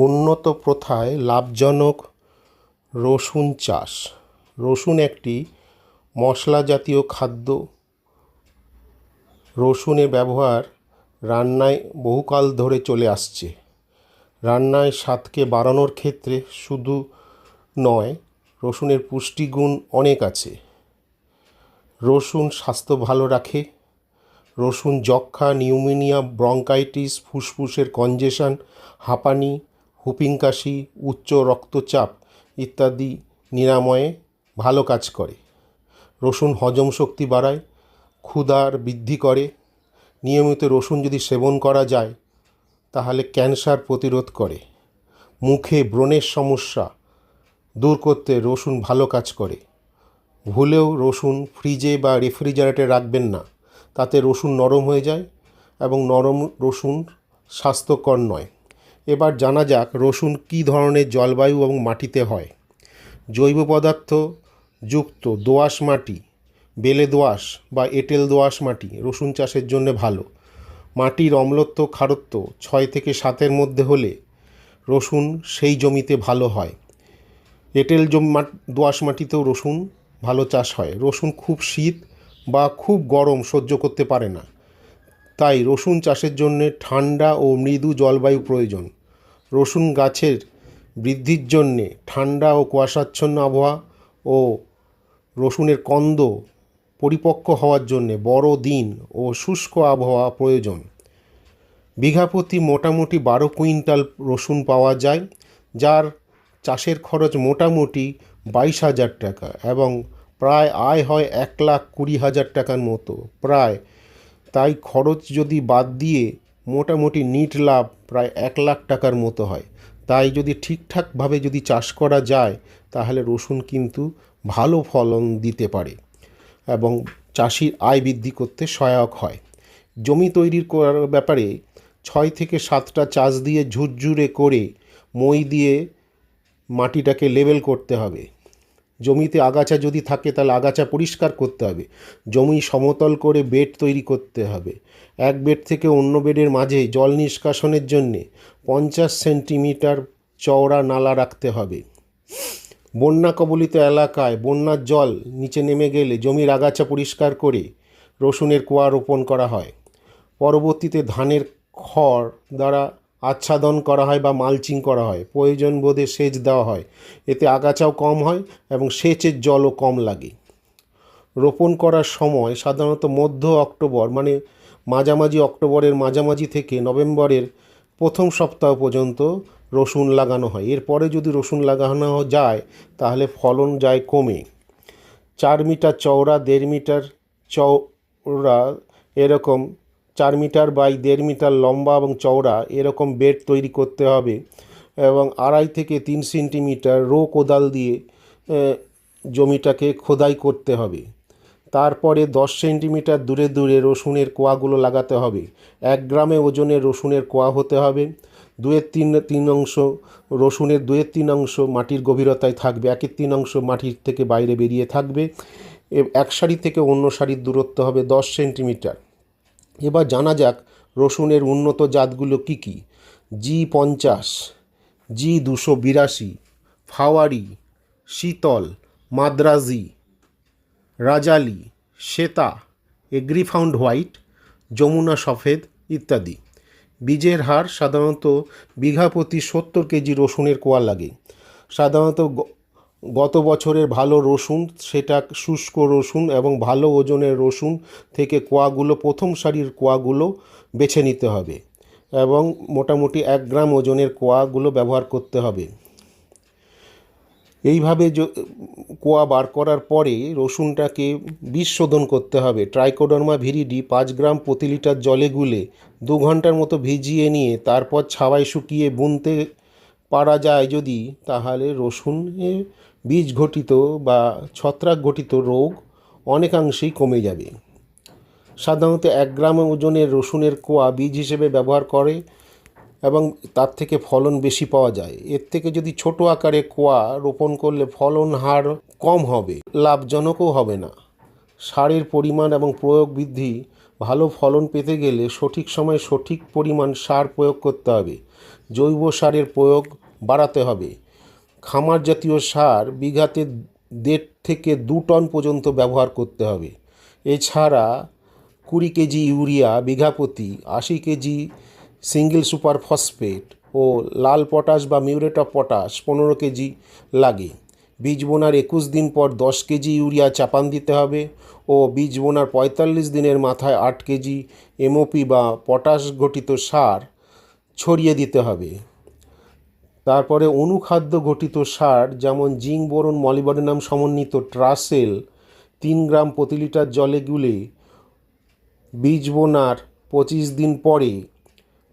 উন্নত প্রথায় লাভজনক রসুন চাষ। রসুন একটি মশলা জাতীয় খাদ্য। রসুনের ব্যবহার রান্নায় বহুকাল ধরে চলে আসছে। রান্নায় স্বাদকে বাড়ানোর ক্ষেত্রে শুধু নয়, রসুনের পুষ্টিগুণ অনেক আছে। রসুন স্বাস্থ্য ভালো রাখে। রসুন যক্ষা নিউমোনিয়া, ব্রঙ্কাইটিস, ফুসফুসের কনজেশন, হাঁপানি হুপিং কাশি উচ্চ রক্তচাপ ইত্যাদি নিরাময়ে ভালো কাজ করে। রসুন হজম শক্তি বাড়ায়, ক্ষুধার বৃদ্ধি করে। নিয়মিত রসুন যদি সেবন করা যায়, তাহলে ক্যান্সার প্রতিরোধ করে। মুখে ব্রণের সমস্যা দূর করতে রসুন ভালো কাজ করে। ভুলেও রসুন ফ্রিজে বা রেফ্রিজারেটরে রাখবেন না, তাতে রসুন নরম হয়ে যায় এবং নরম রসুন স্বাস্থ্যকর নয়। এবার জানা যাক রসুন কী ধরনের জলবায়ু এবং মাটিতে হয়। জৈব পদার্থ যুক্ত দোআঁশ মাটি, বেলে দোআঁশ বা এঁটেল দোআঁশ মাটি রসুন চাষের জন্য ভালো। মাটির অম্লত্ব খারত্ব ছয় থেকে সাতের মধ্যে হলে রসুন সেই জমিতে ভালো হয়। এঁটেল জমি দোআঁশ মাটিতেও রসুন ভালো চাষ হয়। রসুন খুব শীত বা খুব গরম সহ্য করতে পারে না। তাই রসুন চাষের জন্যে ঠান্ডা ও মৃদু জলবায়ু প্রয়োজন। রসুন গাছের বৃদ্ধির জন্যে ঠান্ডা ও কুয়াশাচ্ছন্ন আবহাওয়া ও রসুনের কন্দ পরিপক্ক হওয়ার জন্যে বড় দিন ও শুষ্ক আবহাওয়া প্রয়োজন। বিঘা প্রতি মোটামুটি বারো কুইন্টাল রসুন পাওয়া যায়, যার চাষের খরচ মোটামুটি বাইশ হাজার টাকা এবং প্রায় আয় হয় এক লাখ কুড়ি হাজার টাকার মতো। প্রায় তাই খরচ যদি বাদ দিয়ে মোটামুটি নিট লাভ প্রায় এক লাখ টাকার মতো হয়। তাই যদি ঠিকঠাকভাবে যদি চাষ করা যায়, তাহলে রসুন কিন্তু ভালো ফলন দিতে পারে এবং চাষির আয় বৃদ্ধি করতে সহায়ক হয়। জমি তৈরির করার ব্যাপারে ছয় থেকে সাতটা চাষ দিয়ে ঝুরঝুরে করে মই দিয়ে মাটিটাকে লেবেল করতে হবে। জমিতে আগাছা যদি থাকে, তাহলে আগাছা পরিষ্কার করতে হবে। জমি সমতল করে বেড তৈরি করতে হবে। এক বেড থেকে অন্য বেডের মাঝে জল নিষ্কাশনের জন্যে পঞ্চাশ সেন্টিমিটার চওড়া নালা রাখতে হবে। বন্যা কবলিত এলাকায় বন্যার জল নিচে নেমে গেলে জমির আগাছা পরিষ্কার করে রসুনের কুয়া রোপণ করা হয়। পরবর্তীতে ধানের খড় দ্বারা আচ্ছাদন করা হয় বা মালচিং করা হয়। প্রয়োজন বোধে সেচ দেওয়া হয়। এতে আগাছাও কম হয় এবং সেচের জলও কম লাগে। রোপণ করার সময় সাধারণত মধ্য অক্টোবর মানে মাঝামাঝি অক্টোবরের মাঝামাঝি থেকে নভেম্বরের প্রথম সপ্তাহ পর্যন্ত রসুন লাগানো হয়। এরপরে যদি রসুন লাগানো যায়, তাহলে ফলন যায় কমে। চার মিটার চওড়া, দেড় মিটার চওড়া এরকম চার মিটার বাই দেড় মিটার লম্বা এবং চওড়া এরকম বেড তৈরি করতে হবে এবং আড়াই থেকে তিন সেন্টিমিটার রো কোদাল দিয়ে জমিটাকে খোদাই করতে হবে। তারপরে দশ সেন্টিমিটার দূরে দূরে রসুনের কোয়াগুলো লাগাতে হবে। এক গ্রামে ওজনের রসুনের কোয়া হতে হবে। দুয়ের তিন তিন অংশ রসুনের দুয়ের তিন অংশ মাটির গভীরতায় থাকবে। একের তিন অংশ মাটির থেকে বাইরে বেরিয়ে থাকবে। এক সারি থেকে অন্য সারির দূরত্ব হবে দশ সেন্টিমিটার। এবার জানা যাক রসুনের উন্নত জাতগুলো কী কী। জি পঞ্চাশ, জি দুশো বিরাশি, ফাওয়ারি, শীতল, মাদ্রাজি, রাজালি, শ্বেতা, এগ্রিফাউন্ড হোয়াইট, যমুনা সফেদ ইত্যাদি। বীজের হার সাধারণত বিঘা প্রতি সত্তর কেজি রসুনের কোয়া লাগে। সাধারণত গত বছরের ভালো রসুন, সেটা শুষ্ক রসুন এবং ভালো ওজনের রসুন থেকে কোয়াগুলো, প্রথম সারির কোয়াগুলো বেছে নিতে হবে এবং মোটামুটি এক গ্রাম ওজনের কোয়াগুলো ব্যবহার করতে হবে। এইভাবে কোয়া বার করার পরে রসুনটাকে বিষ শোধন করতে হবে। ট্রাইকোডার্মা ভিরিডি পাঁচ গ্রাম প্রতি লিটার জলে গুলে দু ঘণ্টার মতো ভিজিয়ে নিয়ে তারপর ছাওয়ায় শুকিয়ে বুনতে পারা যায় যদি, তাহলে রসুনে বীজ ঘটিত বা ছত্রাক ঘটিত রোগ অনেকাংশেই কমে যাবে। সাধারণত এক গ্রাম ওজনের রসুনের কোয়া বীজ হিসেবে ব্যবহার করে এবং তার থেকে ফলন বেশি পাওয়া যায়। এর থেকে যদি ছোট আকারে কোয়া রোপণ করলে ফলন হার কম হবে, লাভজনকও হবে না। সারের পরিমাণ এবং প্রয়োগ বৃদ্ধি, ভালো ফলন পেতে গেলে সঠিক সময়ে সঠিক পরিমাণ সার প্রয়োগ করতে হবে। জৈব সারের প্রয়োগ বাড়াতে হবে। খামার জাতীয় সার বিঘাতে দেড় থেকে দু টন পর্যন্ত ব্যবহার করতে হবে। এছাড়া কুড়ি কেজি ইউরিয়া বিঘা প্রতি আশি কেজি সিঙ্গেল সুপার ফসফেট ও লাল পটাশ বা মিউরেট অফ পটাশ পনেরো কেজি লাগে। বীজ বোনার একুশ দিন পর দশ কেজি ইউরিয়া চাপান দিতে হবে ও বীজ বোনার পঁয়তাল্লিশ দিনের মাথায় আট কেজি এমওপি বা পটাশ ঘটিত সার ছড়িয়ে দিতে হবে। তারপরে অনুখাদ্য ঘটিত সার যেমন জিঙ্ক, বোরন, মলিবডেনাম সমন্বিত ট্রাসেল, তিন গ্রাম প্রতি লিটার জলে গুলে বীজ বোনার পঁচিশ দিন পরে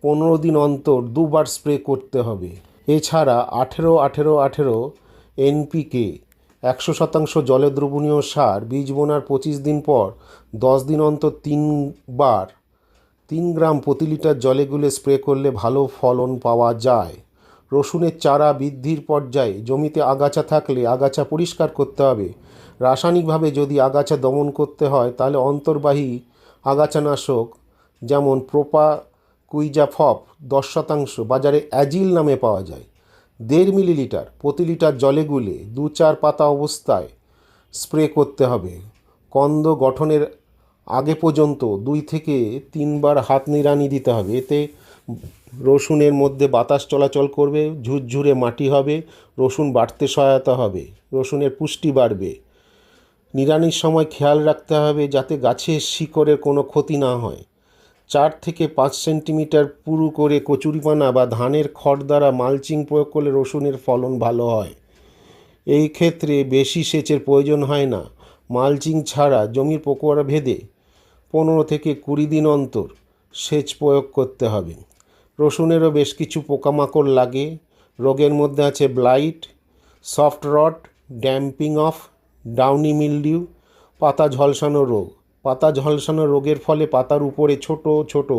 পনেরো দিন অন্তর দুবার স্প্রে করতে হবে। এছাড়া আঠেরো আঠেরো আঠেরো এনপিকে একশো শতাংশ জলে দ্রবণীয় সার বীজ বোনার পঁচিশ দিন পর দশ দিন অন্তর তিনবার তিন গ্রাম প্রতি লিটার জলে গুলে স্প্রে করলে ভালো ফলন পাওয়া যায়। রসুনের চারা বৃদ্ধির পর্যায়ে জমিতে আগাছা থাকলে আগাছা পরিষ্কার করতে হবে। রাসায়নিকভাবে যদি আগাছা দমন করতে হয়, তাহলে অন্তর্বাহী আগাছানাশক যেমন প্রোপা কুইজাফপ দশ শতাংশ, বাজারে অ্যাজিল নামে পাওয়া যায়। দেড় মিলিলিটার প্রতি লিটার জলে গুলে দু চার পাতা অবস্থায় স্প্রে করতে হবে। কন্দ গঠনের আগে পর্যন্ত দুই থেকে তিনবার হাত নিড়ানি দিতে হবে। এতে রসুনের মধ্যে বাতাস চলাচল করবে, ঝুরঝুরে মাটি হবে, রসুন বাড়তে সহায়তা হবে, রসুনের পুষ্টি বাড়বে। নিড়ানির সময় খেয়াল রাখতে হবে যাতে গাছের শিকড়ের কোনো ক্ষতি না হয়। চার থেকে পাঁচ সেন্টিমিটার পুরু করে কচুরিপানা বা ধানের খড় দ্বারা মালচিং প্রয়োগ করলে রসুনের ফলন ভালো হয়। এই ক্ষেত্রে বেশি সেচের প্রয়োজন হয় না। মালচিং ছাড়া জমির পোকোয়ারা ভেদে পনেরো থেকে কুড়ি দিন অন্তর সেচ প্রয়োগ করতে হবে। রসুনেরও বেশ কিছু পোকামাকড় লাগে। রোগের মধ্যে আছে blight, soft rot damping off, downy mildew, পাতা ঝলসানো রোগ। পাতা ঝলসানো রোগের ফলে পাতার উপরে ছোট ছোট,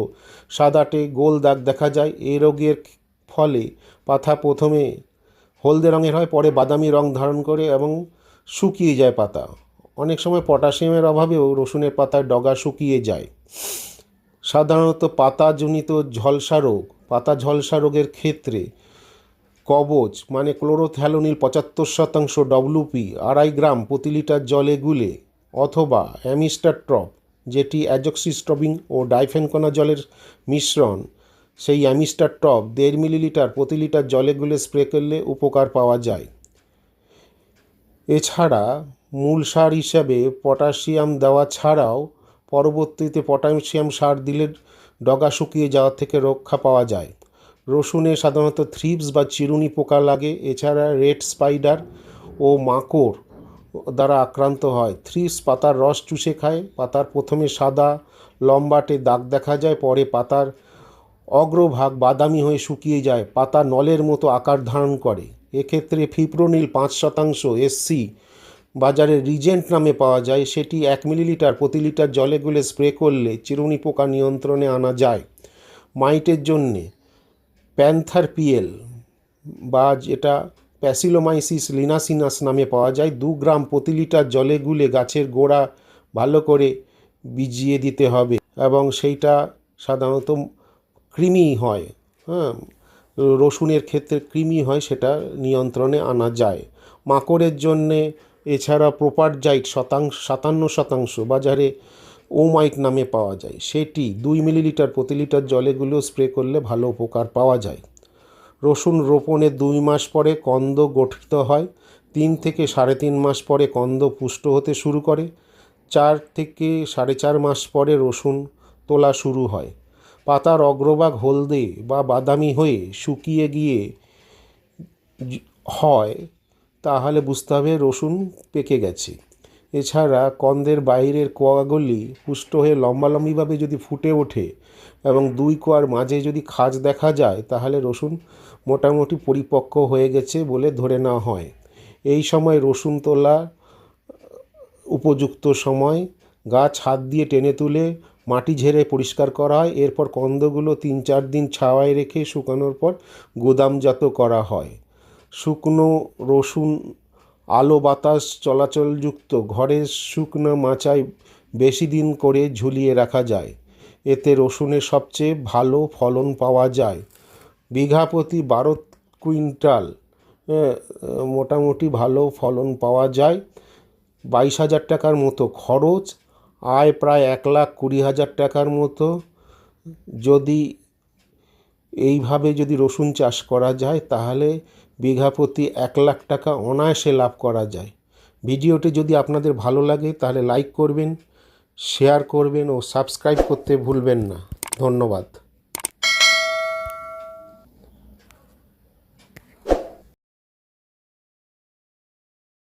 সাদাটে গোল দাগ দেখা যায়। এই রোগের ফলে পাতা প্রথমে হলদে রঙের হয়, পরে বাদামি রং ধারণ করে এবং শুকিয়ে যায় পাতা। অনেক সময় পটাশিয়ামের অভাবেও রসুনের পাতার ডগা শুকিয়ে যায়। সাধারণত পাতাজনিত ঝলসা রোগ, পাতা ঝলসা রোগের ক্ষেত্রে কবচ মানে ক্লোরোথ্যালোনিল পঁচাত্তর শতাংশ ডব্লুপি আড়াই গ্রাম প্রতি লিটার জলে গুলে, অথবা অ্যামিস্টারট্রপ যেটি অ্যাজক্সিস্ট্রবিন ও ডাইফেনকোনা জলের মিশ্রণ। সেই অ্যামিস্টারটপ দেড় মিলিলিটার প্রতি লিটার জলে গুলে স্প্রে করলে উপকার পাওয়া যায়। এছাড়া মূল সার হিসাবে পটাশিয়াম দেওয়া ছাড়াও পরবর্তীতে পটাশিয়াম সার দিলে ডগা শুকিয়ে যাওয়া থেকে রক্ষা পাওয়া যায়। রসুনে সাধারণত থ্রিপস বা চিরুনি পোকা লাগে, এছাড়া রেড স্পাইডার ও মাকড় দ্বারা আক্রান্ত হয়। থ্রিপস পাতার রস চুষে খায়, পাতার প্রথমে সাদা, লম্বাটে দাগ দেখা যায়, পরে পাতার অগ্রভাগ বাদামি হয়ে শুকিয়ে যায়। পাতা নলের মতো আকার ধারণ করে। এক্ষেত্রে ফিপ্রোনিল পাঁচ শতাংশ এসসি বাজারে রিজেন্ট নামে পাওয়া যায়, সেটি এক মিলিলিটার প্রতি লিটার জলে গুলে স্প্রে করলে চিরুনি পোকা নিয়ন্ত্রণে আনা যায়। মাইটের জন্যে প্যান্থার পিএল বা যেটা প্যাসিলোমাইসিস লিনাসিনাস নামে পাওয়া যায়, দু গ্রাম প্রতি লিটার জলে গুলে গাছের গোড়া ভালো করে বিজিয়ে দিতে হবে এবং সেইটা সাধারণত কৃমি হয় হ্যাঁ রসুনের ক্ষেত্রে কৃমি হয়, সেটা নিয়ন্ত্রণে আনা যায়। মাকড়ের জন্যে এছাড়া প্রোপারজাইট শতাংশ, সাতান্ন শতাংশ বাজারে ওমাইট নামে পাওয়া যায়। সেটি দুই মিলিলিটার প্রতি লিটার জলেগুলো স্প্রে করলে ভালো উপকার পাওয়া যায়। রসুন রোপণের দুই মাস পরে কন্দ গঠিত হয়। তিন থেকে সাড়ে তিন মাস পরে কন্দ পুষ্ট হতে শুরু করে। চার থেকে সাড়ে চার মাস পরে রসুন তোলা শুরু হয়। পাতার অগ্রভাগ হলদে বা বাদামি হয়ে শুকিয়ে গিয়ে হয়। তাহলে বুঝতে হবে রসুন পেকে গেছে। এছাড়া কন্দের বাইরের কোয়াগুলি পুষ্ট হয়ে লম্বালম্বিভাবে যদি ফুটে ওঠে এবং দুই কোয়ার মাঝে যদি খাজ দেখা যায়, তাহলে রসুন মোটামুটি পরিপক্ক হয়ে গেছে বলে ধরে নেওয়া হয়। এই সময় রসুন তোলা উপযুক্ত সময়। গাছ হাত দিয়ে টেনে তুলে মাটি ঝেড়ে পরিষ্কার করা হয়। এরপর কন্দগুলো তিন চার দিন ছাওয়ায় রেখে শুকানোর পর গুদামজাত করা হয়। শুকনো রসুন, আলো বাতাস চলাচলযুক্ত ঘরের শুকনো মাচায় বেশি দিন করে ঝুলিয়ে রাখা যায়। এতে রসুনের সবচেয়ে ভালো ফলন পাওয়া যায়। বিঘা প্রতি বারো কুইন্টাল মোটামুটি ভালো ফলন পাওয়া যায়। বাইশ হাজার টাকার মতো খরচ, আয় প্রায় এক লাখ কুড়ি হাজার টাকার মতো। যদি এইভাবে যদি রসুন চাষ করা যায়, তাহলে বিঘা প্রতি এক লাখ টাকা অনায়াসে লাভ করা যায়। ভিডিওটি যদি আপনাদের ভালো লাগে, তাহলে লাইক করবেন, শেয়ার করবেন ও সাবস্ক্রাইব করতে ভুলবেন না। ধন্যবাদ।